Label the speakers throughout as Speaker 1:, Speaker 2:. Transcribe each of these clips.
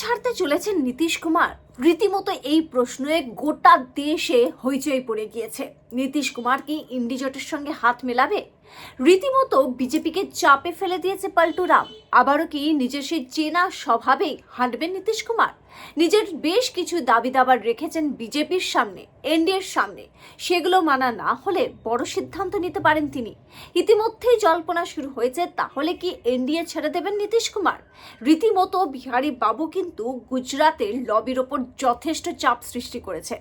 Speaker 1: ছাড়তে চলেছেন নীতিশ কুমার। রীতিমতো এই প্রশ্নে গোটা দেশে হইচই পড়ে গিয়েছে। নীতিশ কুমার কি ইন্ডি জোটের সঙ্গে হাত মেলাবে? রীতিমতো বিজেপিকে চাপে ফেলে দিয়েছে পাল্টুরাম আবারও কি নিজের সেই চেনা স্বভাবেই হাঁটবেন নীতিশ কুমার? নিজের বেশ কিছু দাবি দাবার রেখেছেন বিজেপির সামনে, এনডিএর সামনে। সেগুলো মানা না হলে বড় সিদ্ধান্ত নিতে পারেন তিনি। ইতিমধ্যেই জল্পনা শুরু হয়েছে, তাহলে কি এনডিএ ছেড়ে দেবেন নীতিশ কুমার? রীতিমতো বিহারী বাবু কিন্তু গুজরাতের লবির ওপর যথেষ্ট চাপ সৃষ্টি করেছে।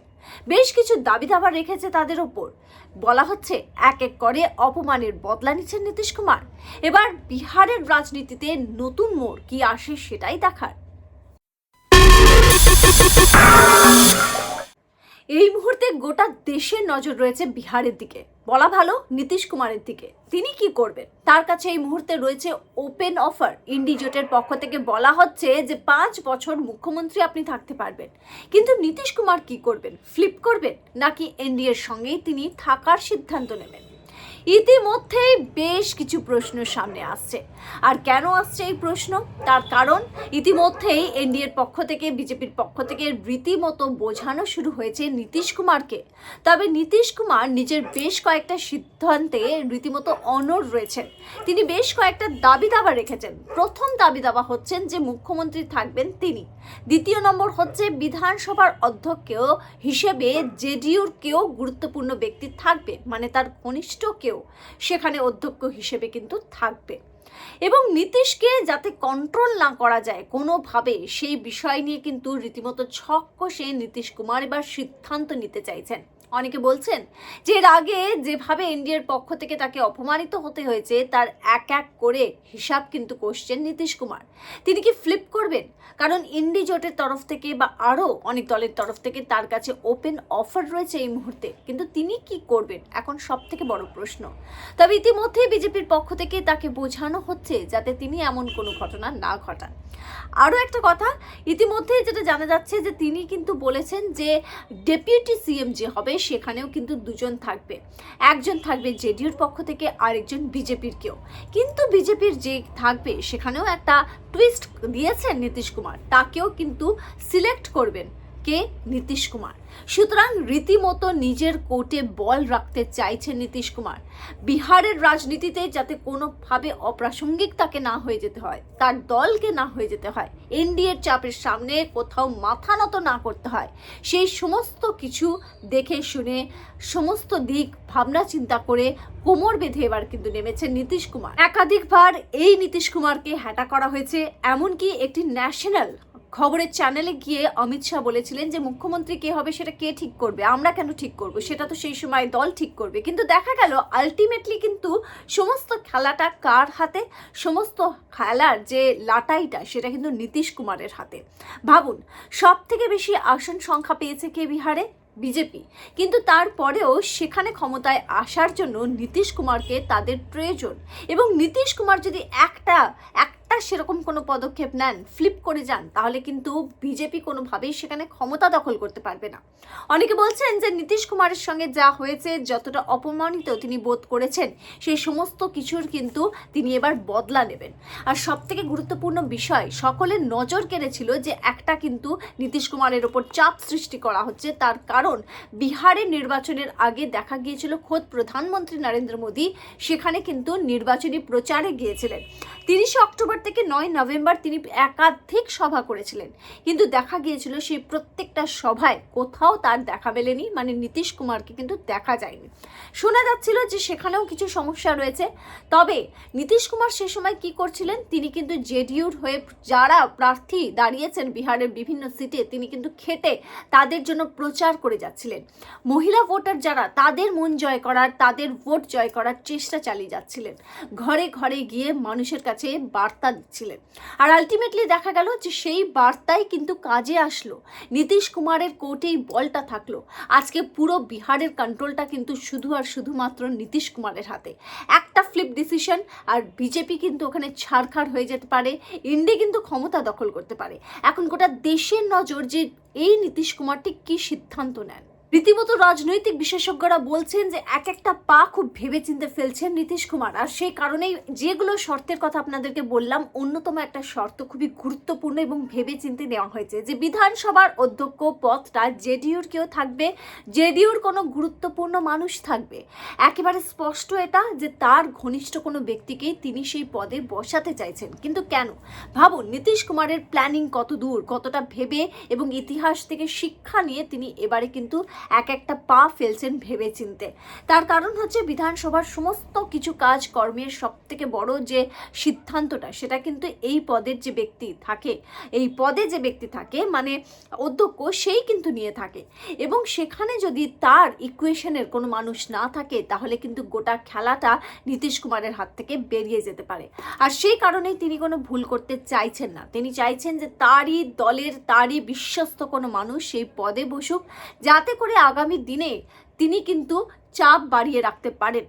Speaker 1: বেশ কিছু দাবি দাবা রেখেছে তাদের ওপর। বলা হচ্ছে, এক এক করে অপমানের বদলা নিচ্ছেন নীতিশ কুমার। এবার বিহারের রাজনীতিতে নতুন মোড় কি আসে সেটাই দেখার। এই মুহূর্তে গোটা দেশের নজর রয়েছে বিহারের দিকে। বলা ভালো, নীতিশ কুমারের দিকে। তিনি কি করবেন? তার কাছে এই মুহূর্তে রয়েছে ওপেন অফার ইন্ডি জোটের পক্ষ থেকে বলা হচ্ছে যে পাঁচ বছর মুখ্যমন্ত্রী আপনি থাকতে পারবেন। কিন্তু নীতিশ কুমার কি করবেন? ফ্লিপ করবেন? নাকি এনডিএর সঙ্গেই তিনি থাকার সিদ্ধান্ত নেবেন? ইতিমধ্যেই বেশ কিছু প্রশ্ন সামনে আসছে। আর কেন আসছে এই প্রশ্ন? তার কারণ, ইতিমধ্যেই এনডিএর পক্ষ থেকে, বিজেপির পক্ষ থেকে রীতিমতো বোঝানো শুরু হয়েছে নীতিশ কুমারকে। তবে নীতিশ কুমার নিজের বেশ কয়েকটা সিদ্ধান্তে রীতিমতো অনড় রয়েছেন। তিনি বেশ কয়েকটা দাবি দাবা রেখেছেন। প্রথম দাবি দাবা হচ্ছেন যে মুখ্যমন্ত্রী থাকবেন তিনি। দ্বিতীয় নম্বর হচ্ছে বিধানসভার অধ্যক্ষ হিসেবে জেডিইউর কেউ গুরুত্বপূর্ণ ব্যক্তি থাকবে মানে তার ঘনিষ্ঠ কেউ সেখানে অধ্যক্ষ হিসেবে কিন্তু থাকবে। এবং নীতিশকে যাতে কন্ট্রোল না করা যায় কোনোভাবে সেই বিষয় নিয়ে কিন্তু রীতিমতো ছক্ক কষে নীতিশ কুমার এবার সিদ্ধান্ত নিতে চাইছেন। অনেকে বলছেন যে এর আগে যেভাবে এনডিএর পক্ষ থেকে তাকে অপমানিত হতে হয়েছে, তার এক এক করে হিসাব কিন্তু করছেন নীতিশ কুমার। তিনি কি ফ্লিপ করবেন? কারণ ইন্ডি জোটের তরফ থেকে বা আরও অনেক দলের তরফ থেকে তার কাছে ওপেন অফার রয়েছে এই মুহূর্তে। কিন্তু তিনি কি করবেন? এখন সব থেকে বড় প্রশ্ন। তবে ইতিমধ্যেই বিজেপির পক্ষ থেকে তাকে বোঝানো হচ্ছে যাতে তিনি এমন কোনো ঘটনা না ঘটান। আরও একটা কথা, ইতিমধ্যেই যেটা জানা যাচ্ছে যে তিনি কিন্তু বলেছেন যে ডেপুটি সিএম যে হবে সেখানেও কিন্তু দুজন থাকবে। একজন থাকবে জেডিউর পক্ষ থেকে, আরেকজন বিজেপির কেউ কিন্তু বিজেপির যে থাকবে, সেখানেও একটা টুইস্ট দিয়েছেন নীতিশ কুমার। তাকেও কিন্তু সিলেক্ট করবেন। কে? নীতিশ কুমার। সুতরাং রীতিমতো নিজের কোর্টে বল রাখতে চাইছেন নীতিশ কুমার। বিহারের রাজনীতিতে যাতে কোনোভাবে অপ্রাসঙ্গিক তাকে না হয়ে যেতে হয়, তার দলকে না হয়ে যেতে হয়, এনডিএর চাপের সামনে কোথাও মাথা নত না করতে হয়, সেই সমস্ত কিছু দেখে শুনে সমস্ত দিক ভাবনা চিন্তা করে কোমর বেঁধে এবার কিন্তু নেমেছে নীতিশ কুমার। একাধিকবার এই নীতিশ কুমারকে হ্যাটা করা হয়েছে, এমনকি একটি ন্যাশনাল খবরের চ্যানেলে গিয়ে অমিত শাহ বলেছিলেন যে, মুখ্যমন্ত্রী কে হবে সেটা কে ঠিক করবে? আমরা কেন ঠিক করব? সেটা তো সেই সময় দল ঠিক করবে। কিন্তু দেখা গেল আলটিমেটলি কিন্তু সমস্ত খেলাটা কার হাতে? সমস্ত খেলার যে লাটাইটা, সেটা কিন্তু নীতিশ কুমারের হাতে। ভাবুন সব থেকে বেশি আসন সংখ্যা পেয়েছে কে বিহারে? বিজেপি। কিন্তু তারপরেও সেখানে ক্ষমতায় আসার জন্য নীতিশ কুমারকে তাদের প্রয়োজন। এবং নীতিশ কুমার যদি একটা একটা সেরকম কোনো পদক্ষেপ নেন ফ্লিপ করে যান, তাহলে কিন্তু বিজেপি কোনোভাবেই সেখানে ক্ষমতা দখল করতে পারবে না। অনেকে বলছেন যে নীতিশ কুমারের সঙ্গে যা হয়েছে, যতটা অপমানিত তিনি বোধ করেছেন, সেই সমস্ত কিছুর কিন্তু তিনি এবার বদলা নেবেন। আর সব থেকে গুরুত্বপূর্ণ বিষয়, সকলের নজর কেড়েছিল যে একটা কিন্তু নীতিশ কুমারের ওপর চাপ সৃষ্টি করা হচ্ছে, তার কারণ বিহারের নির্বাচনের আগে দেখা গিয়েছিল খোদ প্রধানমন্ত্রী নরেন্দ্র মোদী, সেখানে কিন্তু নির্বাচনী প্রচারে গিয়েছিলেন। তিরিশে অক্টোবর থেকে নয় নভেম্বর তিনি একাধিক সভা করেছিলেন। কিন্তু দেখা গিয়েছিল সেই প্রত্যেকটা সভায় কোথাও তার দেখা মেলেনি মানে নীতিশ কুমারকে কিন্তু দেখা যায়নি। শোনা যাচ্ছিল যে সেখানেও কিছু সমস্যা রয়েছে। তবে নীতিশ কুমার সে সময় কি করছিলেন, তিনি কিন্তু জেডিউর হয়ে যারা প্রার্থী দাঁড়িয়েছেন বিহারের বিভিন্ন সিটে, তিনি কিন্তু খেটে তাদের জন্য প্রচার করে যাচ্ছিলেন। মহিলা ভোটার যারা, তাদের মন জয় করার, তাদের ভোট জয় করার চেষ্টা চালিয়ে যাচ্ছিলেন। ঘরে ঘরে গিয়ে মানুষের কাছে বার্তা দিচ্ছিলেন আর আলটিমেটলি দেখা গেল যে সেই বার্তাই কিন্তু কাজে আসলো। নীতিশ কুমারের কোর্টেই বলটা থাকল। আজকে পুরো বিহারের কন্ট্রোলটা কিন্তু শুধু আর শুধুমাত্র নীতিশ কুমারের হাতে। একটা ফ্লিপ ডিসিশন আর বিজেপি কিন্তু ওখানে ছাড়খাড় হয়ে যেতে পারে। ইন্ডি কিন্তু ক্ষমতা দখল করতে পারে। এখন গোটা দেশের নজর যে এই নীতিশ কুমার ঠিক কী সিদ্ধান্ত নেন? রীতিমতো রাজনৈতিক বিশেষজ্ঞরা বলছেন যে এক একটা পা খুব ভেবেচিন্তে ফেলছেন নীতিশ কুমার। আর সেই কারণেই যেগুলো শর্তের কথা আপনাদেরকে বললাম, অন্যতম একটা শর্ত খুবই গুরুত্বপূর্ণ এবং ভেবেচিন্তে নেওয়া হয়েছে যে বিধানসভার অধ্যক্ষ পদটা জেডিউর কেউ থাকবে জেডিউর কোনো গুরুত্বপূর্ণ মানুষ থাকবে। একেবারে স্পষ্ট এটা যে তার ঘনিষ্ঠ কোনো ব্যক্তিকেই তিনি সেই পদে বসাতে চাইছেন। কিন্তু কেন? ভাবুন, নীতিশ কুমারের প্ল্যানিং কত দূর, কতটা ভেবে এবং ইতিহাস থেকে শিক্ষা নিয়ে তিনি এবারে কিন্তু এক একটা পা ফেলছেন ভেবে চিনতে তার কারণ হচ্ছে বিধানসভার সমস্ত কিছু কাজ কর্মের সব থেকে বড় যে সিদ্ধান্তটা, সেটা কিন্তু এই পদের যে ব্যক্তি থাকে, এই পদে যে ব্যক্তি থাকে মানে অধ্যক্ষ, সেই কিন্তু নিয়ে থাকে। এবং সেখানে যদি তার ইকুয়েশনের কোনো মানুষ না থাকে, তাহলে কিন্তু গোটা খেলাটা নীতিশ কুমারের হাত থেকে বেরিয়ে যেতে পারে। আর সেই কারণেই তিনি কোনো ভুল করতে চাইছেন না। তিনি চাইছেন যে তারই দলের, তারই বিশ্বস্ত কোনো মানুষ সেই পদে বসুক, যাতে করে আগামী দিনে তিনি কিন্তু চাপ বাড়িয়ে রাখতে পারেন।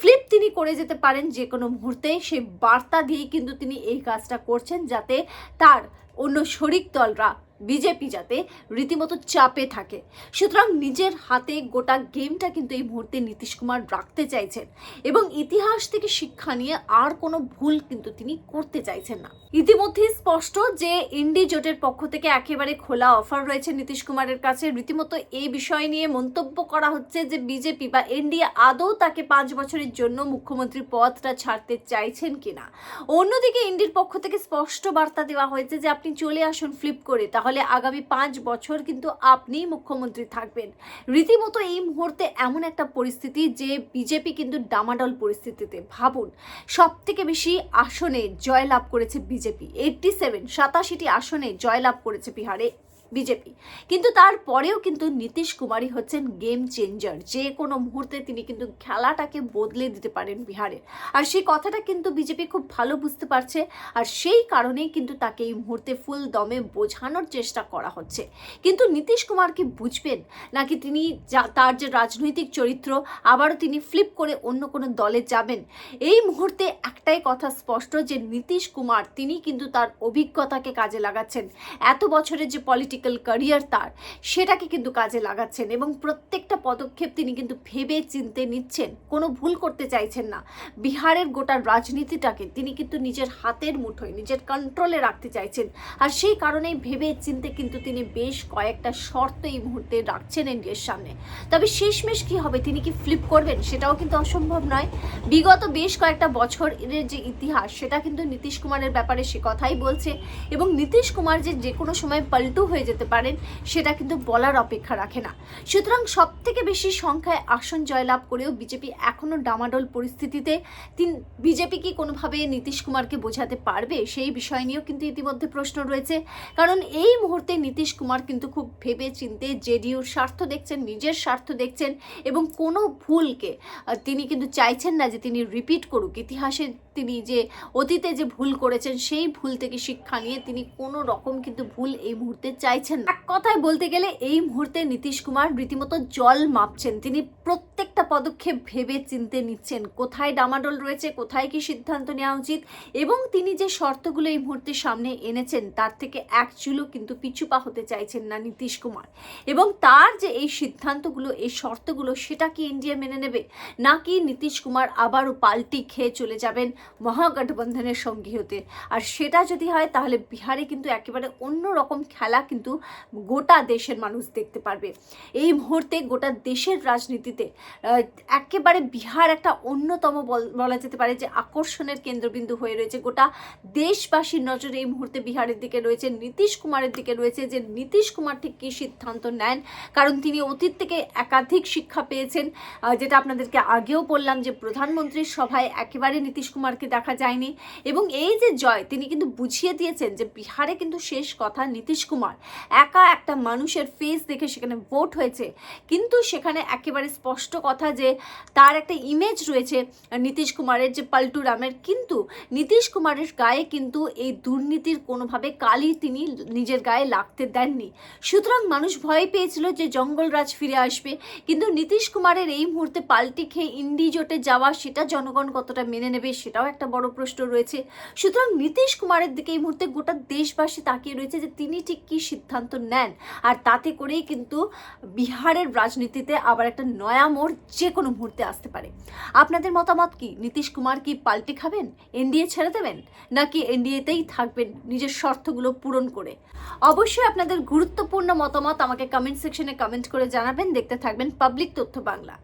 Speaker 1: ফ্লিপ তিনি করে যেতে পারেন যে কোনো মুহূর্তে। সেই বার্তা দিয়েই কিন্তু তিনি এই কাজটা করছেন যাতে তার অন্য শরিক দলরা বিজেপি যাতে রীতিমতো চাপে থাকে। সুতরাং নিজের হাতে গোটা গেমটা কিন্তু এই মুহূর্তে নীতিশ কুমার রাখতে চাইছেন এবং ইতিহাস থেকে শিক্ষা নিয়ে আর কোনো ভুল কিন্তু তিনি করতে চাইছেন না। ইতিমধ্যেই স্পষ্ট যে ইন্ডি জোটের পক্ষ থেকে একেবারে খোলা অফার রয়েছে নীতিশ কুমারের কাছে। রীতিমতো এই বিষয় নিয়ে মন্তব্য করা হচ্ছে যে বিজেপি বা এনডিএ আদৌ তাকে পাঁচ বছরের জন্য মুখ্যমন্ত্রী পদটা ছাড়তে চাইছেন কিনা? অন্যদিকে ইন্ডির পক্ষ থেকে স্পষ্ট বার্তা দেওয়া হয়েছে যে আপনি চলে আসুন, ফ্লিপ করে, তাহলে আগামী পাঁচ বছর কিন্তু আপনিই মুখ্যমন্ত্রী থাকবেন। রীতিমতো এই মুহূর্তে এমন একটা পরিস্থিতি যে বিজেপি কিন্তু ডামাডল পরিস্থিতিতে। ভাবুন সব থেকে বেশি আসনে জয়লাভ করেছে বিজেপি। এইটটি সেভেন সাতাশিটি আসনে জয়লাভ করেছে বিহারে। বিজেপি। কিন্তু তারপরেও কিন্তু নীতিশ কুমারই হচ্ছেন গেম চেঞ্জার যে কোনো মুহূর্তে তিনি কিন্তু খেলাটাকে বদলে দিতে পারেন বিহারে। আর সেই কথাটা কিন্তু বিজেপি খুব ভালো বুঝতে পারছে। আর সেই কারণেই কিন্তু তাকে এই মুহূর্তে ফুল দমে বোঝানোর চেষ্টা করা হচ্ছে। কিন্তু নীতিশ কুমার কি বুঝবেন? নাকি তিনি তার যে রাজনৈতিক চরিত্র, আবারও তিনি ফ্লিপ করে অন্য কোনো দলে যাবেন? এই মুহূর্তে একটাই কথা স্পষ্ট যে নীতিশ কুমার, তিনি কিন্তু তার অভিজ্ঞতাকে কাজে লাগাচ্ছেন। এত বছরের যে পলিটিক্যাল ক্যারিয়ার তার, সেটাকে কিন্তু কাজে লাগাচ্ছেন এবং প্রত্যেকটা পদক্ষেপ তিনি কিন্তু ভেবে চিনতে নিচ্ছেন, কোনো ভুল করতে চাইছেন না। বিহারের গোটা রাজনীতিটাকে তিনি কিন্তু নিজের হাতের মুঠোয়, নিজের কন্ট্রোলে রাখতে চাইছেন। আর সেই কারণেই ভেবে চিনতে কিন্তু তিনি বেশ কয়েকটা শর্ত এই মুহূর্তে রাখছেন এনডিএর সামনে। তবে শেষমেশ কি হবে, তিনি কি ফ্লিপ করবেন, সেটাও কিন্তু অসম্ভব নয়। বিগত বেশ কয়েকটা বছরের যে ইতিহাস, সেটা কিন্তু নীতিশ কুমারের ব্যাপারে সে কথাই বলছে এবং নীতিশ কুমার যে যে কোনো সময় পাল্টু হয়ে যেতে পারেন, সেটা কিন্তু বলার অপেক্ষা রাখে না। সুতরাং সব থেকে বেশি সংখ্যায় আসন জয়লাভ করেও বিজেপি এখনও ডামাডোল পরিস্থিতিতে। তিন, বিজেপি কি কোনোভাবে নীতিশ কুমারকে বোঝাতে পারবে? সেই বিষয় নিয়েও কিন্তু ইতিমধ্যে প্রশ্ন রয়েছে। কারণ এই মুহূর্তে নীতিশ কুমার কিন্তু খুব ভেবে চিনতে জেডিইউর স্বার্থ দেখছেন, নিজের স্বার্থ দেখছেন এবং কোনো ভুলকে তিনি কিন্তু চাইছেন না যে তিনি রিপিট করুক। ইতিহাসে তিনি যে অতীতে যে ভুল করেছেন, সেই ভুল থেকে শিক্ষা নিয়ে তিনি কোনো রকম কিন্তু ভুল এই মুহূর্তে চাইছেন এক কথায় বলতে গেলে, এই মুহূর্তে নীতিশ কুমার রীতিমতো জল মাপছেন। তিনি প্রত্যেকটা পদক্ষেপ ভেবে চিনতে নিচ্ছেন। কোথায় ডামাডোল রয়েছে, কোথায় কি সিদ্ধান্ত নেওয়া উচিত এবং তিনি যে শর্তগুলো এই মুহূর্তে সামনে এনেছেন, তার থেকে এক চুলও কিন্তু পিছুপা হতে চাইছেন না নীতিশ কুমার। এবং তার যে এই সিদ্ধান্তগুলো, এই শর্তগুলো, সেটা কি ইন্ডিয়া মেনে নেবে? নাকি নীতিশ কুমার আবারও পাল্টি খেয়ে চলে যাবেন? মহাগঠবন্ধনের সঙ্গী হতে। আর সেটা যদি হয়, তাহলে বিহারে কিন্তু একেবারে অন্য রকম খেলা কিন্তু গোটা দেশের মানুষ দেখতে পারবে। এই মুহূর্তে গোটা দেশের রাজনীতিতে একেবারে বিহার একটা অন্যতম বলা যেতে পারে যে আকর্ষণের কেন্দ্রবিন্দু হয়ে রয়েছে। গোটা দেশবাসীর নজরে এই মুহূর্তে বিহারের দিকে রয়েছে। নীতিশ কুমারের দিকে রয়েছে যে নীতিশ কুমার ঠিক কী সিদ্ধান্ত নেন? কারণ তিনি অতীত থেকে একাধিক শিক্ষা পেয়েছেন। যেটা আপনাদেরকে আগেও বললাম যে প্রধানমন্ত্রীর সভায় একেবারে নীতিশ কুমারকে দেখা যায়নি। এবং এই যে জয়, তিনি কিন্তু বুঝিয়ে দিয়েছেন যে বিহারে কিন্তু শেষ কথা নীতিশ কুমার। একা একটা মানুষের ফেস দেখে সেখানে ভোট হয়েছে। কিন্তু সেখানে একেবারে স্পষ্ট কথা যে তার একটা ইমেজ রয়েছে নীতিশ কুমারের যে পাল্টু রামের। কিন্তু নীতিশ কুমারের গায়ে কিন্তু এই দুর্নীতির কোনোভাবে কালি তিনি নিজের গায়ে লাগতে দেননি। সুতরাং মানুষ ভয় পেয়েছিল যে জঙ্গলরাজ ফিরে আসবে। কিন্তু নীতিশ কুমারের এই মুহূর্তে পাল্টি খেয়ে ইন্ডি জোটে যাওয়া, সেটা জনগণ কতটা মেনে নেবে সেটাও সেটাও একটা বড় প্রশ্ন রয়েছে। সুতরাং নীতিশ কুমারের দিকে এই মুহূর্তে গোটা দেশবাসী তাকিয়ে রয়েছে যে তিনি ঠিক কী সিদ্ধান্ত নেন। আর তাতে করেই কিন্তু বিহারের রাজনীতিতে আবার একটা নয়া মোড় যে কোনো মুহূর্তে আসতে পারে। আপনাদের মতামত কি? নীতিশ কুমার কি পাল্টে খাবেন? এনডিএ ছেড়ে দেবেন? নাকি এনডিএতেই থাকবেন নিজের শর্তগুলো পূরণ করে? অবশ্যই আপনাদের গুরুত্বপূর্ণ মতামত আমাকে কমেন্ট সেকশনে কমেন্ট করে জানাবেন। দেখতে থাকবেন পাবলিক তথ্য বাংলা।